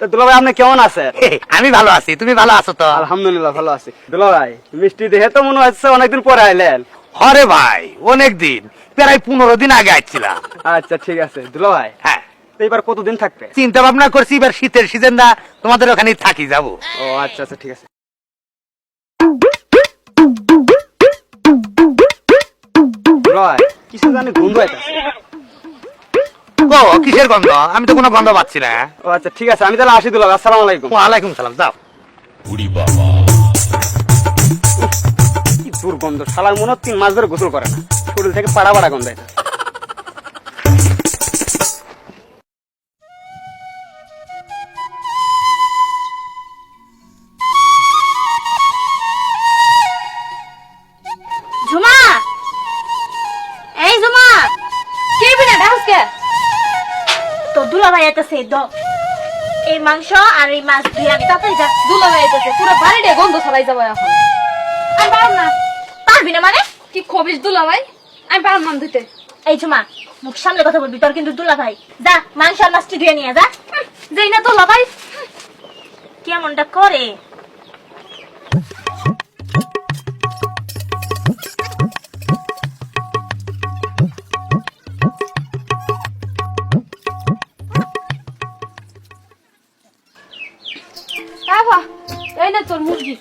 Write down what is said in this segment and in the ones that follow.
তো দুলাভাই আপনি কেমন আছেন? আমি ভালো আছি তুমি ভালো আছো তো? আলহামদুলিল্লাহ ভালো আছি। দুলাভাই মিষ্টি দেখে তো মনে হচ্ছে অনেকদিন পরে আইলেন। হরে ভাই অনেক প্রায় পনেরো দিন আগে আসছিলাম আচ্ছা ঠিক আছে। দুলাভাই হ্যাঁ। এবার কতদিন থাকবে? চিন্তা ভাবনা করছি এবার শীতের সিজন না তোমাদের ওখানে থাকি যাব। ও আচ্ছা আচ্ছা ঠিক আছে। কিছু জানি গন্ধ ও কিসের গন্ধ? আমি তো কোনো গন্ধ পাচ্ছি না। ও আচ্ছা ঠিক আছে আমি তাহলে আসি দিলাম আসসালামু আলাইকুম। ওয়ালাইকুম সালাম যাও। কি দুর্গন্ধ শালার মনে হয় তিন মাস ধরে গোসল করে না। শরীর থেকে পাড়া পাড়া গন্ধ দুলা ভাই এই মাংস আর এই মাছ দিয়ে আমি তাড়াতাড়ি যা দুলা ভাই পুরো বাড়িটা গন্ধ ছড়াই যাব এখন। আর পারব না পারবি না মানে? কি খবিস দুলা ভাই? আমি পারলাম নাম দিতে এই ঝুমা মুখ সামনে কথা বলবি তোর কিন্তু দুলা ভাই। যা মাংস আর মাছটি দিয়ে নিয়ে যা। যেই না দুলা ভাই। কেমনটা করে? তোর মুরগি।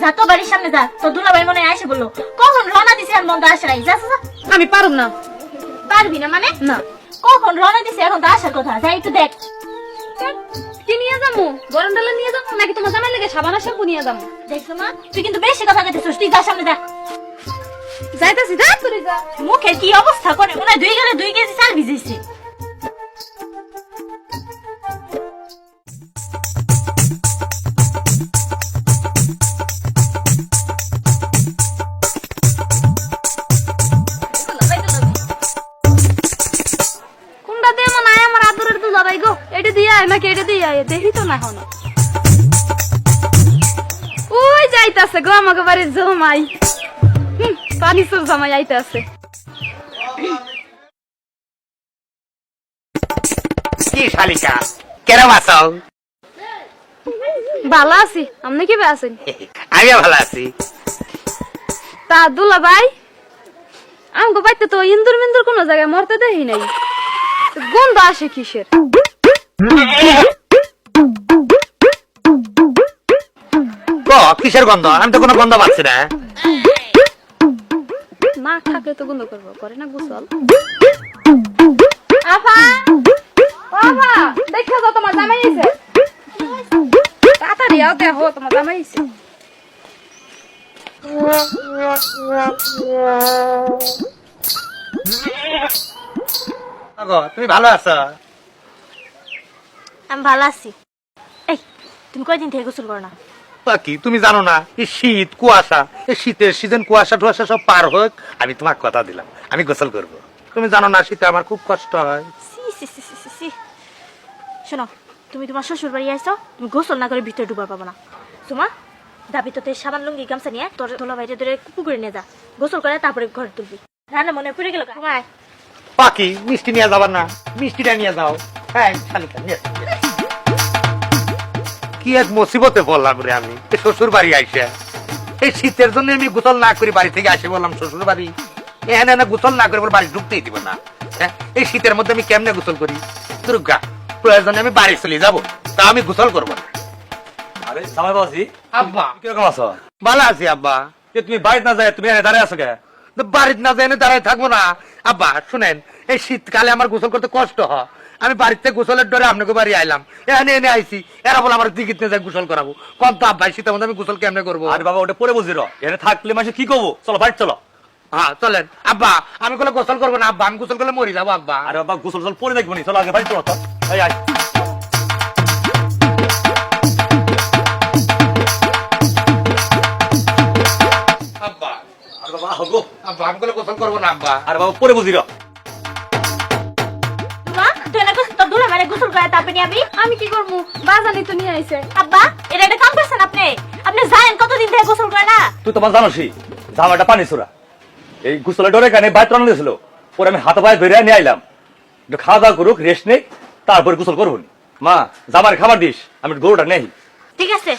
যা তো বাড়ির সামনে যা। তো দুলা ভাই মনে আসে বলল কখন রওনা দিছে আর মন্দ আসে নাই? যা। আমি পারুম না। পারবি না মানে? না। কখন রওনা দিছে এখন তো আসার কথা। যাই একটু দেখ। কি নিয়ে যাব? গরম ডালে নিয়ে যাব নাকি তোমার জামাই লেগে সাবানা শ্যাম্পু নিয়ে যাব? দেখছ মা তুই কিন্তু বেশি কথা কইতেছিস। তুই যা সামনে যা। যাইতাছি যা তুই যা মুখের কি অবস্থা করে? মনে হয় দুই গেলে দুই কেজি চাল ভিজেছে দিয়ে আয় দেখি তো না এখন। ওই যাইতাছে গো আমাকে জমাই। পানি সব জামাই আইতাছে। কি শালিকা কেরম আছো? ভালো আছি আপনি কি আছেন? আমিও ভালো আছি। তা দুলা ভাই আমাকে তো ইন্দুর মিন্দুর কোনো জায়গায় মরতে দেখি নাই। গন্ধ আসে কিসের? কিসের গন্ধ? আমি তো কোনো গন্ধ পাচ্ছি না। না থাকলে তো গন্ধ করব করে না গোসল। আফা! বাবা দেখা যাও তোমার জামাই এসে তাড়াতাড়ি আও দেখো তোমার জামাই এসে তুমি ভালো আছো? আমি ভালো আছি। এই তুমি কয়দিন থেকে গোসল করো না? কি? তুমি জানো না এই শীত কুয়াশা এই শীতের সিজন কুয়াশা টুয়াশা সব পার হোক আমি তোমাকে কথা দিলাম আমি গোসল করব। তুমি জানো না শীতে আমার খুব কষ্ট হয়। সি সি সি সি সি সি। শোনো তুমি তোমার শ্বশুর বাড়ি আইছো তুমি গোসল না করে ভিতরে ডুবার পাবো না। তোমার দাবি তোতে সাবান লুঙ্গি গামছা নিয়ে তোর তোলা বাইরে ধরে পুকুরে নিয়ে যা। গোসল করে তারপরে ঘরে তুলবি। রান্না মনে পড়ে গেল পাখি মিষ্টি নিয়ে যাবার না? মিষ্টিটা নিয়ে যাও। হ্যাঁ শালিকা নিয়ে। কি এক মুসিবতে বললাম রে আমি? শ্বশুর বাড়ি আইসে। এই শীতের জন্য আমি গোসল না করি বাড়ি থেকে আসে বললাম শ্বশুর বাড়ি এখানে না গোসল না করে বাড়ি ঢুকতেই দিব না। হ্যাঁ এই শীতের মধ্যে আমি কেমনে গোসল করি? দুর্গা প্রয়োজনে আমি বাড়ি চলে যাব তা আমি গোসল করব না। আরে সামাই বাসি আব্বা। কীরকম আছো? ভালো আছি আব্বা। যে তুমি বাড়িতে না যায় তুমি এখানে দাঁড়িয়ে আছো কে? বাড়িতে না যাই দাঁড়ায় থাকব না। আব্বা শুনেন এই শীতকালে আমার গোসল করতে কষ্ট হয়। আমি বাড়িতে গোসলের ডরে আপনাকে বাড়ি আইলাম। এখানে এনে আইছি। এরা বলে আমার দিকে যাই গোসল করাবো। কম তো ভাই শীতের মধ্যে আমি গোসল কেমনে করব? আর বাবা ওটা পরে বুঝি এখানে থাকলে মাসে কি করব? চলো বাড়ি চলো। হ্যাঁ চলেন। আব্বা আমি কোনো গোসল করব না। আব্বা আমি গোসল করলে মরি যাব আব্বা। আরে বাবা গোসল পরে দেখব নি। চলো আগে বাড়ি চলো তো। এই আয়। আব্বা। আর বাবা হগো আব্বা আমি কোনো গোসল করব না আব্বা। আর বাবা পরে বুঝি গোসল তারপরে নিয়ে আবি আমি কি করব? বাজানি তো নিয়ে আইছে। আব্বা এটা একটা কাম করছেন আপনি? আপনি জানেন কতদিন থেকে গোসল করে না? তুই তোমার জানোসই জামাটা পানি ছোড়া। এই গুসলে ডরে কানে বাইর টানো দিয়েছিল? পরে আমি হাতে পায়ে ধরে নিয়ে আইলাম। একটু খাওয়া দাওয়া করুক রেস্ট নেই তারপরে গোসল করব মা জামার খাবার দিস আমি গরুটা নেই। ঠিক আছে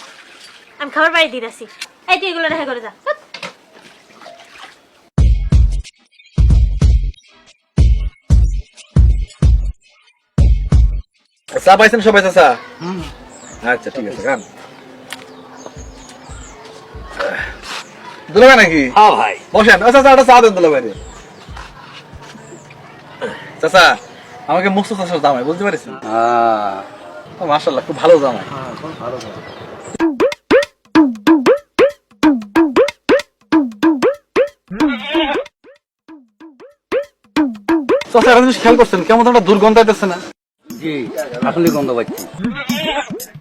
আমি খাবার বাড়ি দিয়ে আসি এই তুই এগুলো রেখে করে যা। চা পাইছেন সবাই চাচা? আচ্ছা ঠিক আছে খান দুলাভাই নাকি? হ্যাঁ ভাই। বসেন। আচ্ছা চাচা একটা চা দেন দুলাভাই চাচা আমাকে মুক্ত চাষার জামাই বুঝতে পারছেন? মার্শাল্লাহ খুব ভালো জামাই। চাচা একটা জিনিস খেয়াল করছেন কেমন একটা দুর্গন্ধ আইতেছে না।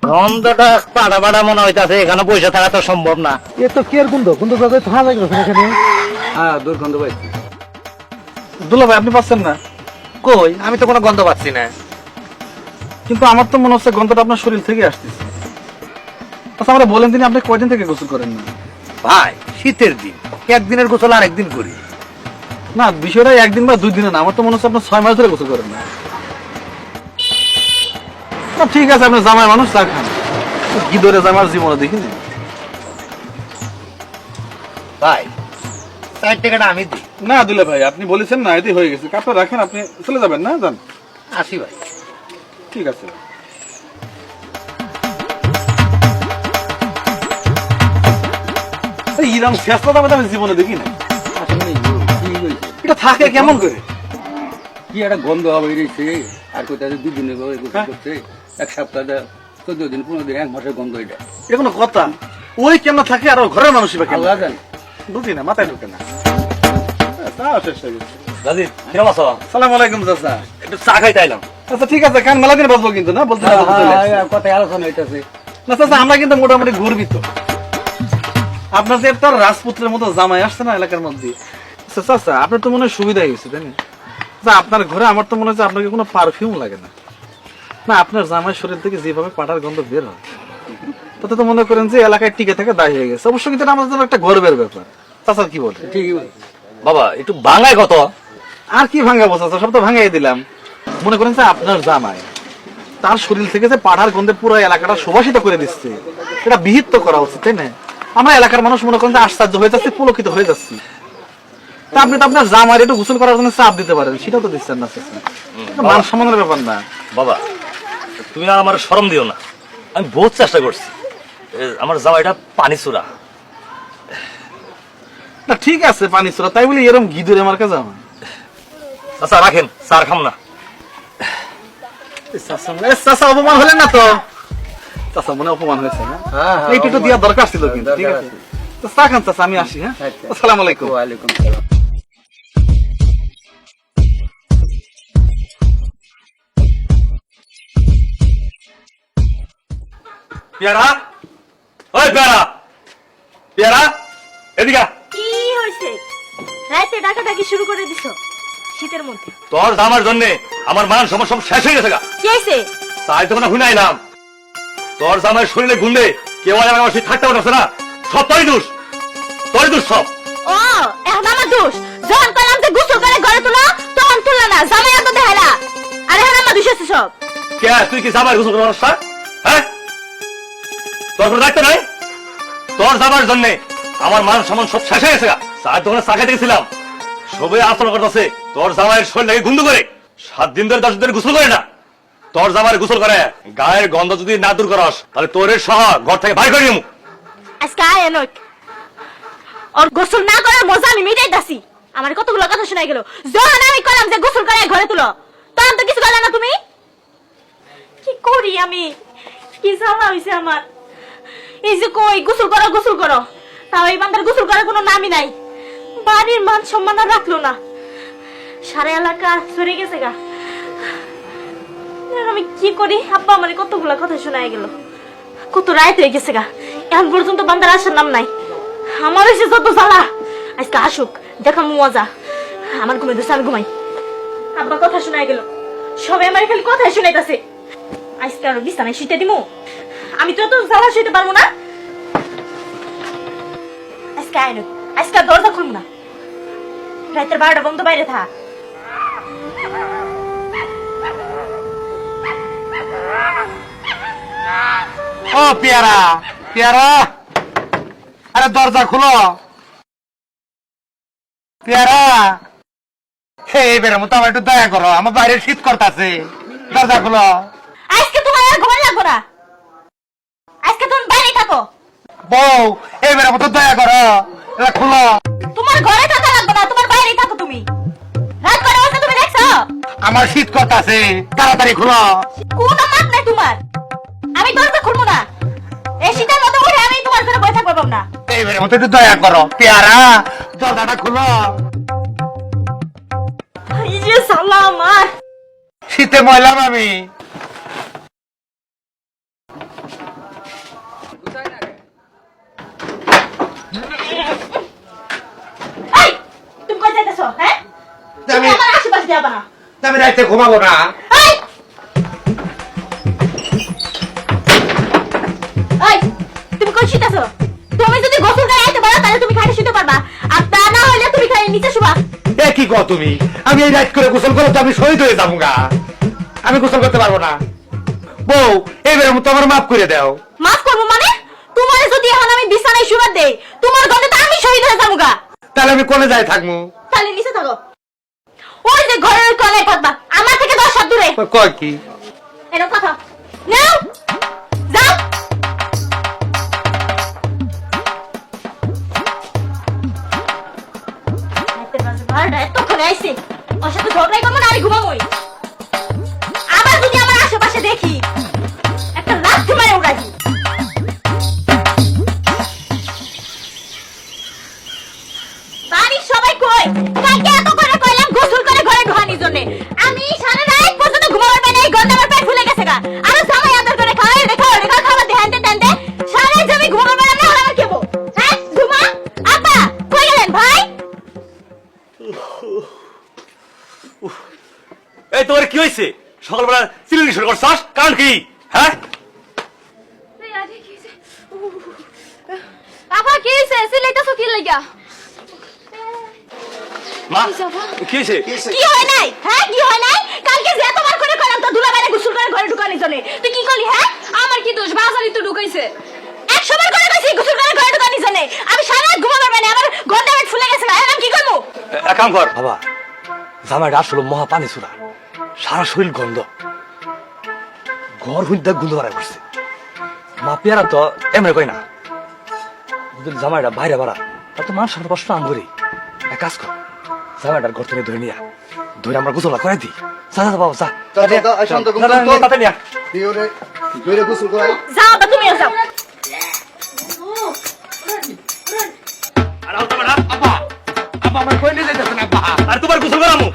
গন্ধটা পাড়া পাড়া মনে হইতাছে এখানে পয়সা থাকা তো সম্ভব না। দুলাভাই আপনি পাচ্ছেন না? কই? আমি তো কোনো গন্ধ পাচ্ছি না। কিন্তু আমার তো মনে হচ্ছে গন্ধটা আপনার শরীর থেকে আসতেছে। আচ্ছা আমরা বলেন তিনি আপনি কয়দিন থেকে গোসল করেন না? ভাই শীতের দিন। একদিনের গোসল আর একদিন করি। না বিষয়টা একদিন বা দুই দিনে না। আমার তো মনে হচ্ছে আপনার ছয় মাস ধরে গোসল করেন না। না ঠিক আছে আপনি জামাই মানুষ চা খান কি ধরে জামার জীবনে দেখিনি? ভাই চার টাকাটা আমি দিই। না দুলে ভাই আপনি বলেছেন না এতে হয়ে গেছে। কাপটা রাখেন আপনি চলে যাবেন না? যান। আসি ভাই। ঠিক আছে। এই ইরাম শেষটা দামে আমি জীবনে দেখি না এটা থাকে কেমন করে? কি একটা গন্ধ হবে রয়েছে আর কোথায় দুই দিনে হ্যাঁ। করছে এক সপ্তাহ চোদ্দ দিন পনেরো দিন এক মাসের গন্ধ এটা এটা কোনো কথা। ওই কেন থাকে আর ঘরের মানুষই বা কেন আল্লাহ জান। বুঝি না মাথায় ঢুকে না। হ্যাঁ, তাও শেষ হয়ে গেছে। রাজীব কিরম আছো সালাম আলাইকুম চাচা। একটু চা খাইতে আইলাম। আচ্ছা ঠিক আছে কান মেলা দিন বাঁচবো কিন্তু না? বলতে আসছি। কথায় আলোচনা হইতেছে। না চাচা আমরা কিন্তু মোটামুটি গর্বিত। আপনার যে রাজপুত্রের মতো জামাই আসছে না এলাকার মধ্যে? আচ্ছা চাচা আপনার তো মনে হয় সুবিধা হয়েছে তাই না? আপনার ঘরে আমার তো মনে হচ্ছে আপনাকে কোনো পারফিউম লাগে না। না আপনার জামাই শরীর থেকে যেভাবে পাটার গন্ধ বের হয় তাতে তো মনে করেন যে এলাকায় টিকে থাকে দায়ী হয়ে গেছে। অবশ্য কিন্তু আমাদের জন্য একটা গর্বের ব্যাপার। চাচা কি বলে ঠিকই বাবা একটু বাংলায় কত? আর কি ভাঙাবো চাচা? সব তো ভাঙাই দিলাম। মনে করেন যে আপনার জামাই তার শরীর থেকে যে পাঠার গন্ধে পুরো এলাকাটা সুবাসিত করে দিচ্ছে এটা বিহিত করা উচিত তাই না? আমরা এলাকার মানুষ মনে করেন যে আশ্চর্য হয়ে যাচ্ছে পুলকিত হয়ে যাচ্ছি। তা আপনি তো আপনার জামাই একটু গোসল করার জন্য চাপ দিতে পারেন সেটাও তো দিচ্ছেন না মান সম্মানের ব্যাপার না। বাবা তুমি আর আমার শরম দিও না। আমি বহুত চেষ্টা করছি। এ, আমার জামাইটা পানি চূড়া না ঠিক আছে পানি ছোড়া তাই বলি এরকম গিদুরে আমার কাছে জামাই আচ্ছা রাখেন চার খাম না। চাচা, অপমান হলেন না তো? চাচা মনে অপমান হয়েছে না? এইটা একটু দেওয়ার দরকার ছিল কিন্তু ঠিক আছে। তো চা খান চাচা আমি আসি হ্যাঁ? আসসালামু আলাইকুম। ওয়ালাইকুম সালাম পেয়ারা? ওই পেয়ারা। পেয়ারা? এদিকে। কি হয়েছে রাতে ডাকাডাকি শুরু করে দিছো শীতের মধ্যে। তোর জামার জন্য আমার মান সমস্যা শেষ হয়ে গেছে গা। কি হয়েছে তাই তখন হুনাইলাম তোর জামার শরীরে কেউ আর আমার থাকতে পারছে না। সব তোরই দোষ। তোরই দোষ সব। ও এখন আমার দোষ। যখন কইলাম যে গোসল করে ঘরে তুলো তখন তুললা না। জামাই এত আর এখন আমার দোষ আছে সব। কে তুই কি জামার গোসল করার তোর কোনো দায়িত্ব নাই? তোর জামার জন্য আমার মান সম্মান সব শেষ হয়ে চার দোকানে চা খাইতে গেছিলাম। সবাই আলোচনা করতেছে, তোর জামাইয়ের শরীরটাকে গুন্দ করে। সাত দিন ধরে দশ দিন গোসল করে না। তোর জামার গোসল করে, গায়ের গন্ধ যদি না দূর করস, তাহলে তোর সহ ঘর থেকে বাইর করে নিমু। আজকে গোসল না করার মজা আমি মিটাই দাসি। আমার কতগুলো কথা শোনাই গেল। যখন আমি কইলাম যে গোসল করে ঘরে তুলো, তখন তো কিছু করলে না তুমি? কি করি আমি? কি জ্বালা হইছে আমার? এই যে কই, গোসল করো গোসল করো। তাও এই বান্দার গোসল করার কোনো নামই নাই। বাড়ির মান সম্মান আর রাখল না। সারা এলাকা সরে গেছে গা। আমি কি করি? আব্বা আমার কতগুলা কথা শোনায় গেল। কত রাত হয়ে গেছে গা। এখন পর্যন্ত বান্দার আসার নাম নাই। আমার এসে যত জ্বালা। আজকে আসুক দেখো মজা। আমার ঘুমে দোষ আমি ঘুমাই। আব্বা কথা শোনাই গেল। সবাই আমার খালি কথাই শুনাইতাছে। আজকে আরও বিছানায় শুইতে দিমু? আমি তো তো জ্বালা পারব না। আজকে আইন আজকে দরজা খুলবো না। রাতের বারোটা বন্ধ, বাইরে ও পেয়ারা পেয়ারা। আরে দরজা খুলো। পেয়ারা। হে এবারে মতো আমার একটু দয়া করো, আমার বাইরে শীত করতেছে। দরজা খুলো আজকে তোমার আর ঘুমাই লাগবো না আজকে তুমি বাইরে থাকো। বউ এবারে মতো দয়া করো। এটা খুলো। তোমার ঘরে থাকা লাগবে না তোমার বাইরে থাকো তুমি। রাত করে বসে তুমি দেখছ? আমার শীত করতেছে তাড়াতাড়ি খুলো। কোন নাই তোমার। আমি দরজা খুলবো না। এই শীতের উঠে আমি তোমার ঘরে বসে থাকব না এবারে মতো একটু দয়া করো। পেয়ারা দরজাটা খুলো। শীতে ময়লাম আমি এই তুমি কই যাইতেছো হ্যাঁ? তুমি আমি- আমার আশেপাশে যাবা না আমি রাইতে ঘুমাবো না। তুমি কই শুইতেছো? তুমি যদি গোসল করে আইতে পারো তাহলে তুমি খাটে শুতে পারবা। আর তা না হলে তুমি খাটে নিচে শুবা। এ কি কো তুমি? আমি এই রাইট করে গোসল করলে তো আমি শহীদ হয়ে যাব গা। আমি গোসল করতে পারব না। বউ এবারে মতো আমার মাফ করে দাও। মাফ করব মানে? তোমার যদি এখন আমি বিছানায় শুবার দেই তোমার গন্ধে তো আমি শহীদ হয়ে যাব গা। তাহলে আমি কোনে যাই থাকব। তাহলে নিচে থাকো ওই যে ঘরের কলে কথা আমার থেকে দশ হাত দূরে। কয় কি? এরকম কথা। নাও যাও। এতক্ষণে। ওর সাথে ঝগড়াই করব না, আমি ঘুমাবোই। তোমার কি হয়েছে? সকালবেলা চিল্লি শুরু করছাস? কারণ কি? হ্যাঁ? আপা কি হইছে সিলাইতাছো কি লাগা মা কি হয়েছে? কি হয় নাই? হ্যাঁ কি হয় নাই? কালকে যে তোমার করে কইলাম তো দুলা বাইরে গোসল করে ঘরে ঢুকানির জন্য। তুই কি করলি হ্যাঁ? আমার কি দোষ? বাজারি তো ঢুকাইছে। একশো বার করে কইছি গোসল করে ঘরে ঢুকানির জন্য। আমি সারা রাত আমার ফুলে গেছে আমি কি করব? এক কাম কর। বাবা জামাইটা আসলে মহা পানি চুলা সারা শরীর গন্ধ। ঘর হুইন্দা গন্ধ বাড়াই করছে মা পেয়ারা তো এমনি কই না যদি জামাইটা বাইরে বাড়া। তা তো মানুষ কষ্ট আম করি। এক কাজ কর জামাইটার ঘর থেকে ধরে নিয়া ধরে আমরা গোসলা করে দিই। যা যা বাবা যা। তা, তা, তা, এই শান্ত, যা, যা, গোসল নিয়া। করাই। যাও যাও। আর আমার তোমার করামু?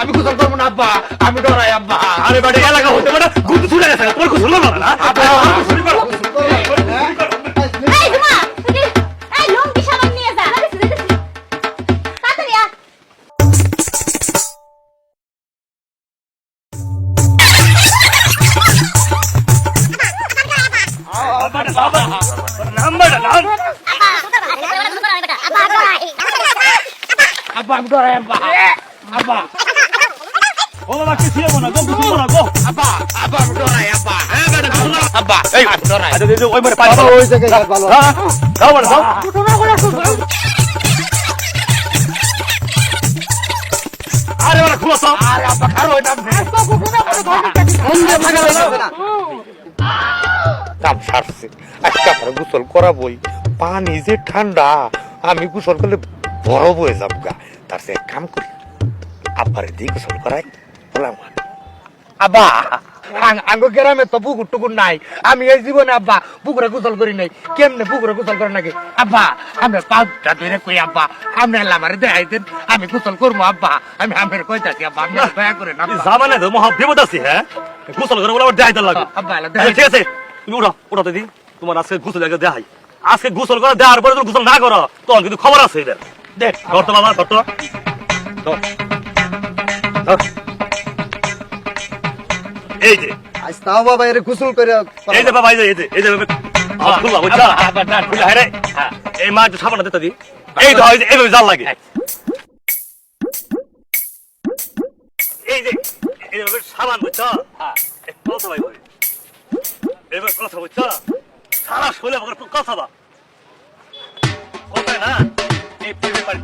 আমি গোসল করব। আব্বা, আমি ডরাই আব্বা। আরে বাড়ি এলাকা হতে পারে গুড ছুটে গেছে খুব করব না? আব্বা আচ্ছা দে ওই মানে পানি ওই জায়গায় ভালো। হ্যাঁ যাও মানে যাও আরে বাবা খুলো সব আরে আব্বা খারো এটা কাম সারছে। আজকে আমার গোসল করাবই। পানি যে ঠান্ডা আমি গোসল করলে বরফ হয়ে যাব গা। তার সে কাম করি আব্বারে দিয়ে গোসল করাই। বললাম আব্বা আং- আঙ্গ গ্রামে তো পুকুর টুকুর নাই। আমি এই জীবনে আব্বা পুকুরে গোসল করি নাই। কেমনে পুকুরে গোসল করে নাকি? আব্বা আমরা পাঁচটা ধরে কই আব্বা আমরা আমারে দেখাই দেন আমি গোসল করব আব্বা। আমি আমের কইতাছি আব্বা আমি দয়া করে না জামানে তো মহা বিপদ আছে হ্যাঁ? গোসল করে বলে আব্বা আচ্ছা, দেখাই ঠিক আছে তুমি উঠো উঠো দিদি। তোমার আজকে গোসল দেখাই। আজকে গোসল করে দেওয়ার পরে তুমি গোসল না করো তখন কিন্তু খবর আছে এদের। দে। ধর তো বাবা ধর তো। এই যে। আজ তাও বাবা এর গোসল করে এই যে বাবা এই যে এই যে এই যে খুলবা বুঝছা খুলে হায় রে হ্যাঁ, এই মা একটু সাবান দিতে দি। এই তো এই যে এইভাবে জাল লাগে। এই যে এইভাবে সাবান বুঝছ হ্যাঁ। কথা ভাই ভাই এবার কথা বুঝছ সারা শোলে কথা বা। কোথায় না। এই বাড়ি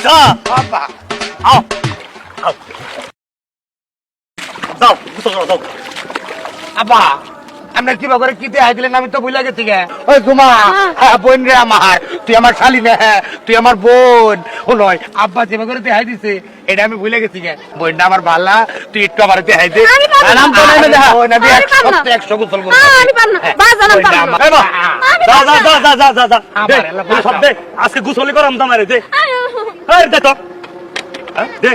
বুঝছ বাবা আও যাও যাও আব্বা আমরা কিবা করে কি দেখাই দিলেন? আমি তো ভুলে গেছি গে। ওই তোমা হ্যাঁ। বোন রে আমার। তুই আমার শালি না হ্যাঁ, তুই আমার বোন। ও নয় আব্বা যেভাবে করে দেখাই দিছে এটা আমি ভুলে গেছি গে। বোনটা আমার ভালা তুই একটু আমার দেখাই দে। পারব না। নাম তো নেমে দেখা বোন আমি আমি পারব না। একশো একশো গোসল করব হ্যাঁ, আমি পারব না। হ্যাঁ, পারব না। আমার- এই বা, যা যা যা যা যা যা যা। দে, আমার এলা বলে সব বাসা। দে। আজকে গুছলি করাম দামারে দে। এই দে তো। হ্যাঁ, দে।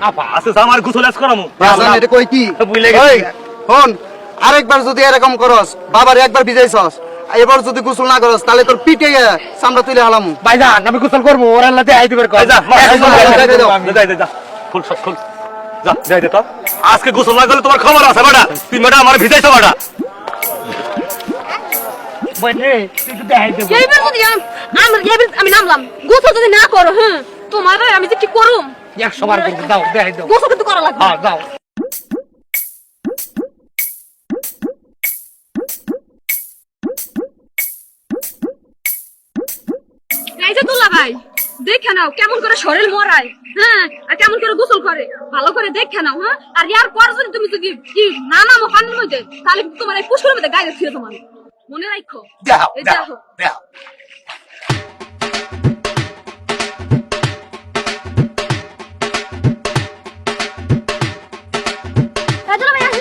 আপা আজকে আমার গুছল আজ করামু। বাজান এটা কই কি? ভুলে গেছি। হন আরেকবার যদি এরকম করস বাবার একবার ভিজাইছস এবার যদি গোসল না করস তাহলে তোর পিঠে সামরা তুলে হালাম। ভাইজান আমি গোসল করব ওরা আল্লাহ দেখাই দিবে এই যা যা, যা, যা, যা। যা, যা, যা, খুল সব খুল। যা যাই দে তো। আজকে গোসল না করলে তোমার খবর আছে বেটা তুই বেটা আমার ভিজাইছো বেটা আম- আমার এইবার আমি নামলাম। গোসল যদি না করো হ্যাঁ তোমার আমি যে কি করুম? একশো বার করব দাও। দেবো গোসল কিন্তু করা লাগবে হ্যাঁ দাও এই যে দুলা ভাই দেখে নাও কেমন করে শরীর মরায় হ্যাঁ? আর কেমন করে গোসল করে ভালো করে দেখে নাও হ্যাঁ? আর ইয়ার পর যদি তুমি যদি কি না নামো পানির মধ্যে তাহলে তোমার এই পুষ্করের মধ্যে গায়ে ছিল তোমার। মনে রাখো। এই দেখো। দাও দুলা ভাই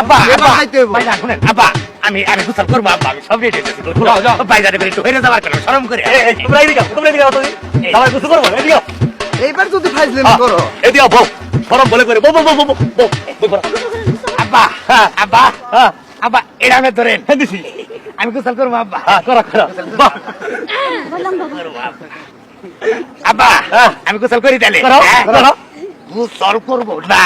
আব্বা এবার আব্বা। খাইতে হইবো। ভাইজান শুনেন আব্বা। আমি আমি গোসল করব আব্বা। আমি সব রেডি আছি ভাইজান এবার একটু হইরে যাওয়ার কেন শরম করে। এই, এই, তোমরা এদিকে আও, তোমরা এদিকে আও তুমি। আমার গোসল করব এদিকে আও। এইবার যদি ফাইজলেন করো। এদিকে আও, বউ। সরম বলে করে বউ বউ বউ বউ বউ বউ বউ আব্বা আব্বা আব্বা এটা আমি ধরেন। দিছি। আমি গোসল করব আব্বা। করো করো। আব্বা। আমি গোসল করি তাহলে। করো হ্যাঁ? গোসল করব না।